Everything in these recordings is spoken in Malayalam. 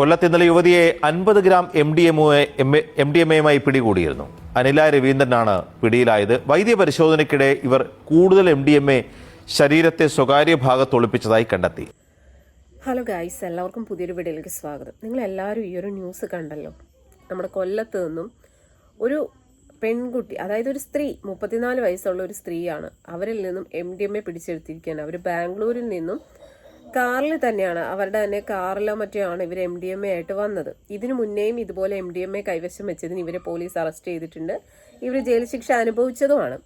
കൊല്ലത്ത് ഇന്നലെ യുവതിയെ അൻപത് gram M D M M D M എയുമായി പിടികൂടിയിരുന്നു. അനില രവീന്ദ്രനാണ് പിടിയിലായത്. വൈദ്യ പരിശോധനയ്ക്കിടെ ഇവർ കൂടുതൽ എം ഡി എം എ ശരീരത്തെ സ്വകാര്യ ഭാഗത്ത് ഒളിപ്പിച്ചതായി കണ്ടെത്തി. ഹലോ ഗായ്സ് എല്ലാവർക്കും പുതിയൊരു വീഡിയോയിലേക്ക് സ്വാഗതം. നിങ്ങൾ എല്ലാവരും ഈ ഒരു ന്യൂസ് കണ്ടല്ലോ? നമ്മുടെ കൊല്ലത്ത് നിന്നും ഒരു പെൺകുട്ടി അതായത് ഒരു സ്ത്രീ മുപ്പത്തിനാല് വയസ്സുള്ള ഒരു സ്ത്രീയാണ് അവരിൽ നിന്നും എം ഡി എം എ പിടിച്ചെടുത്തിരിക്കുകയാണ്. അവർ ബാംഗ്ലൂരിൽ നിന്നും കാറിൽ തന്നെയാണ്. അവരുടെ തന്നെ കാറിലോ മറ്റോ ആണ് ഇവർ എം ഡി എം എ ആയിട്ട് വന്നത്. ഇതിനു മുന്നേയും ഇതുപോലെ എം ഡി എം എ കൈവശം വെച്ചതിന് ഇവരെ പോലീസ് അറസ്റ്റ് ചെയ്തിട്ടുണ്ട്. ഇവർ ജയിൽ ശിക്ഷ അനുഭവിച്ചതുമാണ്.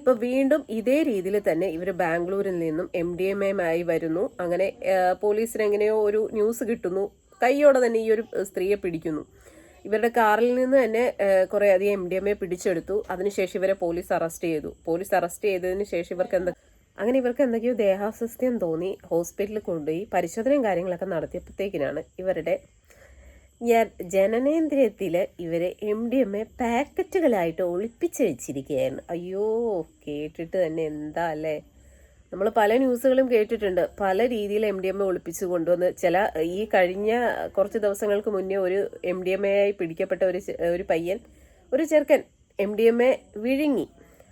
ഇപ്പൊ വീണ്ടും ഇതേ രീതിയിൽ തന്നെ ഇവർ ബാംഗ്ലൂരിൽ നിന്നും എം ഡി എം എമായി വരുന്നു. അങ്ങനെ പോലീസിന് എങ്ങനെയോ ഒരു ന്യൂസ് കിട്ടുന്നു. കൈയോടെ തന്നെ ഈ ഒരു സ്ത്രീയെ പിടിക്കുന്നു. ഇവരുടെ കാറിൽ നിന്ന് തന്നെ കുറേ അധികം എം ഡി എം എ പിടിച്ചെടുത്തു. അതിനുശേഷം ഇവരെ പോലീസ് അറസ്റ്റ് ചെയ്തു. പോലീസ് അറസ്റ്റ് ചെയ്തതിന് ശേഷം ഇവർക്ക് എന്താ അങ്ങനെ ഇവർക്ക് എന്തൊക്കെയോ ദേഹാസ്വസ്ഥ്യം തോന്നി. ഹോസ്പിറ്റലിൽ കൊണ്ടുപോയി പരിശോധനയും കാര്യങ്ങളൊക്കെ നടത്തിയപ്പോഴത്തേക്കിനാണ് ഇവരുടെ ജനനേന്ദ്രിയത്തിൽ ഇവരെ എം ഡി എം എ പാക്കറ്റുകളായിട്ട് ഒളിപ്പിച്ച് വെച്ചിരിക്കുകയായിരുന്നു അയ്യോ കേട്ടിട്ട് തന്നെ എന്താ അല്ലേ? നമ്മൾ പല ന്യൂസുകളും കേട്ടിട്ടുണ്ട്. പല രീതിയിൽ എം ഡി എം എ ഒളിപ്പിച്ച് കൊണ്ടുവന്ന് ചില ഈ കഴിഞ്ഞ കുറച്ച് ദിവസങ്ങൾക്ക് മുന്നേ ഒരു എം ഡി എം എ ആയി പിടിക്കപ്പെട്ട ഒരു ഒരു പയ്യൻ ഒരു ചെറുക്കൻ എം ഡി എം എ വിഴുങ്ങി.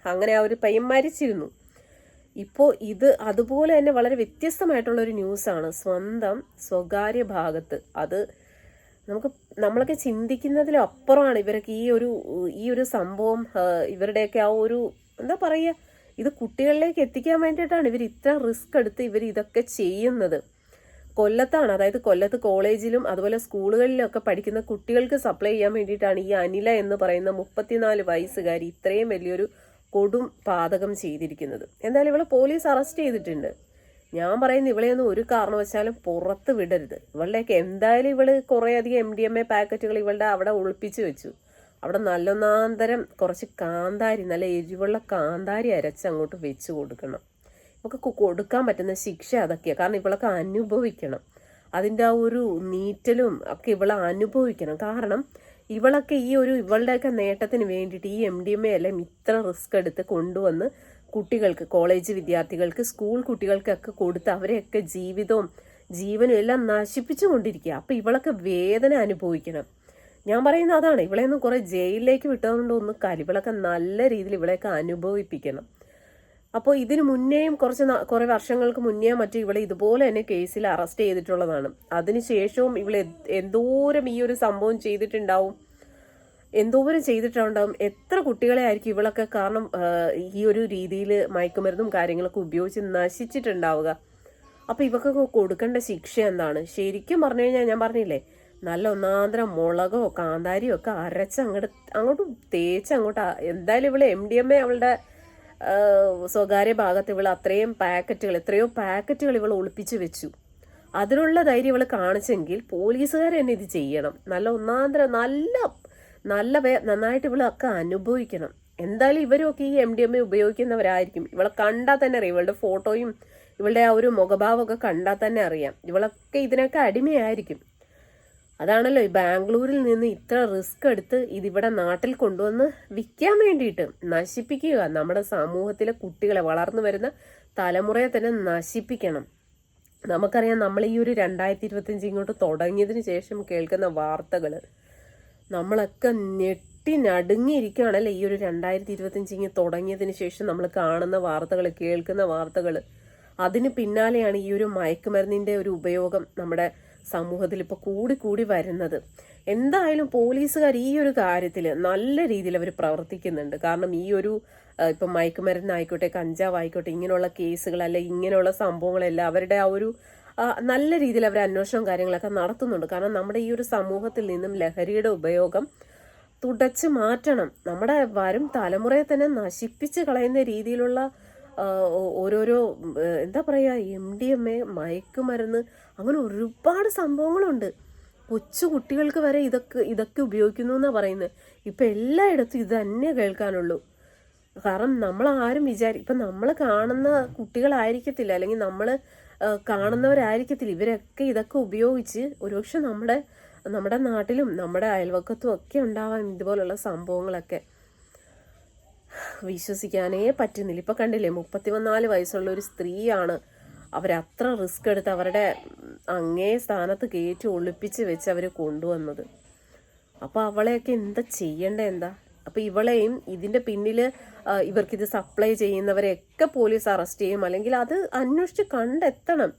അങ്ങനെ ആ ഒരു പയ്യൻ മരിച്ചിരുന്നു. ഇപ്പോൾ ഇത് അതുപോലെ തന്നെ വളരെ വ്യത്യസ്തമായിട്ടുള്ളൊരു ന്യൂസാണ്. സ്വന്തം സ്വകാര്യ ഭാഗത്ത്. അത് നമുക്ക് നമ്മളൊക്കെ ചിന്തിക്കുന്നതിലും അപ്പുറമാണ് ഇവരൊക്കെ ഈ ഒരു ഈ ഒരു സംഭവം ഇവരുടെയൊക്കെ ആ ഒരു എന്താ പറയുക ഇത് കുട്ടികളിലേക്ക് എത്തിക്കാൻ വേണ്ടിയിട്ടാണ് ഇവർ ഇത്ര റിസ്ക് എടുത്ത് ഇവർ ഇതൊക്കെ ചെയ്യുന്നത്. കൊല്ലത്താണ്. അതായത് കൊല്ലത്ത് കോളേജിലും അതുപോലെ സ്കൂളുകളിലൊക്കെ പഠിക്കുന്ന കുട്ടികൾക്ക് സപ്ലൈ ചെയ്യാൻ വേണ്ടിയിട്ടാണ് ഈ അനില എന്ന് പറയുന്ന മുപ്പത്തിനാല് വയസ്സുകാരി ഇത്രയും വലിയൊരു കൊടും പാതകം ചെയ്തിരിക്കുന്നത്. എന്തായാലും ഇവളെ പോലീസ് അറസ്റ്റ് ചെയ്തിട്ടുണ്ട്. ഞാൻ പറയുന്ന ഇവളെയൊന്നും ഒരു കാരണവശാലും പുറത്ത് വിടരുത്. ഇവളുടെയൊക്കെ എന്തായാലും ഇവൾ കുറേ അധികം എം ഡി എം എ പാക്കറ്റുകൾ ഇവളുടെ അവിടെ ഒളിപ്പിച്ചു വെച്ചു. അവിടെ നല്ലൊന്നാന്തരം കുറച്ച് കാന്താരി നല്ല എരിവുള്ള കാന്താരി അരച്ച് അങ്ങോട്ട് വെച്ച് കൊടുക്കണം. നമുക്ക് കൊടുക്കാൻ പറ്റുന്ന ശിക്ഷ അതൊക്കെയാണ് കാരണം ഇവളൊക്കെ അനുഭവിക്കണം. അതിന്റെ ആ ഒരു നീറ്റലും ഒക്കെ ഇവളെ അനുഭവിക്കണം. കാരണം ഇവളൊക്കെ ഈ ഒരു ഇവളുടെയൊക്കെ നേട്ടത്തിന് വേണ്ടിയിട്ട് ഈ എം ഡി എം എ എല്ലാം ഇത്ര റിസ്ക് എടുത്ത് കൊണ്ടുവന്ന് കുട്ടികൾക്ക് കോളേജ് വിദ്യാർത്ഥികൾക്ക് സ്കൂൾ കുട്ടികൾക്കൊക്കെ കൊടുത്ത് അവരെയൊക്കെ ജീവിതവും ജീവനും എല്ലാം നശിപ്പിച്ചു കൊണ്ടിരിക്കുക. അപ്പം ഇവളൊക്കെ വേദന അനുഭവിക്കണം. ഞാൻ പറയുന്ന അതാണ്. ഇവളെയൊന്നും കുറേ ജയിലിലേക്ക് വിട്ടതുകൊണ്ടൊന്നും ഒന്ന് കാര്യം ഇവളൊക്കെ നല്ല രീതിയിൽ ഇവളെയൊക്കെ അനുഭവിപ്പിക്കണം. അപ്പോൾ ഇതിന് മുന്നേയും കുറച്ച് കുറേ വർഷങ്ങൾക്ക് മുന്നേ മറ്റും ഇവളെ ഇതുപോലെ തന്നെ കേസിൽ അറസ്റ്റ് ചെയ്തിട്ടുള്ളതാണ്. അതിനുശേഷവും ഇവളെ എന്തോരം ഈ ഒരു സംഭവം ചെയ്തിട്ടുണ്ടാവും? എന്തോരം ചെയ്തിട്ടുണ്ടാവും? എത്ര കുട്ടികളെ ആയിരിക്കും ഇവളൊക്കെ കാരണം ഈ ഒരു രീതിയിൽ മയക്കുമരുന്നും കാര്യങ്ങളൊക്കെ ഉപയോഗിച്ച് നശിച്ചിട്ടുണ്ടാവുക? അപ്പോൾ ഇവക്കൊക്കെ കൊടുക്കേണ്ട ശിക്ഷ എന്താണ്? ശരിക്കും പറഞ്ഞു കഴിഞ്ഞാൽ ഞാൻ പറഞ്ഞില്ലേ നല്ല ഒന്നാന്തരം മുളകോ കാന്താരിയോ ഒക്കെ അരച്ച് അങ്ങോട്ട് അങ്ങോട്ട് തേച്ച് അങ്ങോട്ട് എന്തായാലും ഇവൾ എം ഡി എം എ അവളുടെ സ്വകാര്യ ഭാഗത്ത് ഇവൾ അത്രയും പാക്കറ്റുകൾ എത്രയോ പാക്കറ്റുകൾ ഇവൾ ഒളിപ്പിച്ചു വെച്ചു. അതിനുള്ള ധൈര്യം ഇവൾ കാണിച്ചെങ്കിൽ പോലീസുകാർ തന്നെ ഇത് ചെയ്യണം. നല്ല ഒന്നാന്തരം നല്ല നല്ല നന്നായിട്ട് ഇവളൊക്കെ അനുഭവിക്കണം. എന്തായാലും ഇവരൊക്കെ ഈ എം ഡി എം എ ഉപയോഗിക്കുന്നവരായിരിക്കും. ഇവളെ കണ്ടാൽ തന്നെ അറിയാം. ഇവളുടെ ഫോട്ടോയും ഇവളുടെ ആ ഒരു മുഖഭാവമൊക്കെ കണ്ടാൽ തന്നെ അറിയാം. ഇവളൊക്കെ ഇതിനൊക്കെ അടിമയായിരിക്കും. അതാണല്ലോ ഈ ബാംഗ്ലൂരിൽ നിന്ന് ഇത്ര റിസ്ക് എടുത്ത് ഇതിവിടെ നാട്ടിൽ കൊണ്ടുവന്ന് വിൽക്കാൻ വേണ്ടിയിട്ട് നശിപ്പിക്കുക. നമ്മുടെ സമൂഹത്തിലെ കുട്ടികളെ വളർന്നു വരുന്ന തലമുറയെ തന്നെ നശിപ്പിക്കണം. നമുക്കറിയാം നമ്മൾ ഈ ഒരു രണ്ടായിരത്തി ഇരുപത്തിയഞ്ച് ഇങ്ങോട്ട് തുടങ്ങിയതിന് ശേഷം കേൾക്കുന്ന വാർത്തകൾ നമ്മളൊക്കെ ഞെട്ടി നടുങ്ങിയിരിക്കുകയാണല്ലേ ഈ ഒരു രണ്ടായിരത്തി ഇരുപത്തിയഞ്ച് ഇങ്ങനെ തുടങ്ങിയതിന് ശേഷം നമ്മൾ കാണുന്ന വാർത്തകൾ കേൾക്കുന്ന വാർത്തകൾ അതിന് പിന്നാലെയാണ് ഈ ഒരു മയക്കുമരുന്നിന്റെ ഒരു ഉപയോഗം നമ്മുടെ സമൂഹത്തിൽ ഇപ്പോൾ കൂടി കൂടി വരുന്നത്. എന്തായാലും പോലീസുകാർ ഈ ഒരു കാര്യത്തിൽ നല്ല രീതിയിൽ അവർ പ്രവർത്തിക്കുന്നുണ്ട്. കാരണം ഈ ഒരു ഇപ്പൊ ഇപ്പം മയക്കുമരുന്നായിക്കോട്ടെ കഞ്ചാവ് ആയിക്കോട്ടെ ഇങ്ങനെയുള്ള കേസുകൾ അല്ലെ ഇങ്ങനെയുള്ള സംഭവങ്ങളെല്ലാം അവരുടെ ആ ഒരു നല്ല രീതിയിൽ അവർ അന്വേഷണം കാര്യങ്ങളൊക്കെ നടത്തുന്നുണ്ട്. കാരണം നമ്മുടെ ഈ ഒരു സമൂഹത്തിൽ നിന്നും ലഹരിയുടെ ഉപയോഗം തുടച്ചു മാറ്റണം. നമ്മുടെ വരും തലമുറയെ തന്നെ നശിപ്പിച്ച് കളയുന്ന രീതിയിലുള്ള ഓരോരോ എന്താ പറയുക എം ഡി എം എ മയക്കുമരുന്ന് അങ്ങനെ ഒരുപാട് സംഭവങ്ങളുണ്ട്. കൊച്ചു കുട്ടികൾക്ക് വരെ ഇതൊക്കെ ഇതൊക്കെ ഉപയോഗിക്കുന്നു എന്നാണ് പറയുന്നത് ഇപ്പം എല്ലായിടത്തും ഇത് തന്നെ കേൾക്കാനുള്ളൂ. കാരണം നമ്മൾ ആരും വിചാരി ഇപ്പം നമ്മൾ കാണുന്ന കുട്ടികളായിരിക്കത്തില്ല അല്ലെങ്കിൽ നമ്മൾ കാണുന്നവരായിരിക്കത്തില്ല. ഇവരൊക്കെ ഇതൊക്കെ ഉപയോഗിച്ച് ഒരുപക്ഷെ നമ്മുടെ നമ്മുടെ നാട്ടിലും നമ്മുടെ അയൽവക്കത്തും ഒക്കെ ഉണ്ടാവാം ഇതുപോലുള്ള സംഭവങ്ങളൊക്കെ. വിശ്വസിക്കാനേ പറ്റുന്നില്ല. ഇപ്പൊ കണ്ടില്ലേ മുപ്പത്തിനാല് വയസ്സുള്ള ഒരു സ്ത്രീയാണ് അവരത്ര റിസ്ക് എടുത്ത് അവരുടെ അങ്ങേ സ്ഥാനത്ത് കയറ്റി ഒളിപ്പിച്ച് വെച്ച് അവർ കൊണ്ടുവന്നത്. അപ്പോൾ അവളെയൊക്കെ എന്താ ചെയ്യേണ്ടത് എന്താ? അപ്പോൾ ഇവളെയും ഇതിന്റെ പിന്നിൽ ഇവർക്കിത് സപ്ലൈ ചെയ്യുന്നവരെയൊക്കെ പോലീസ് അറസ്റ്റ് ചെയ്യും. അല്ലെങ്കിൽ അത് അന്വേഷിച്ച് കണ്ടെത്തണം.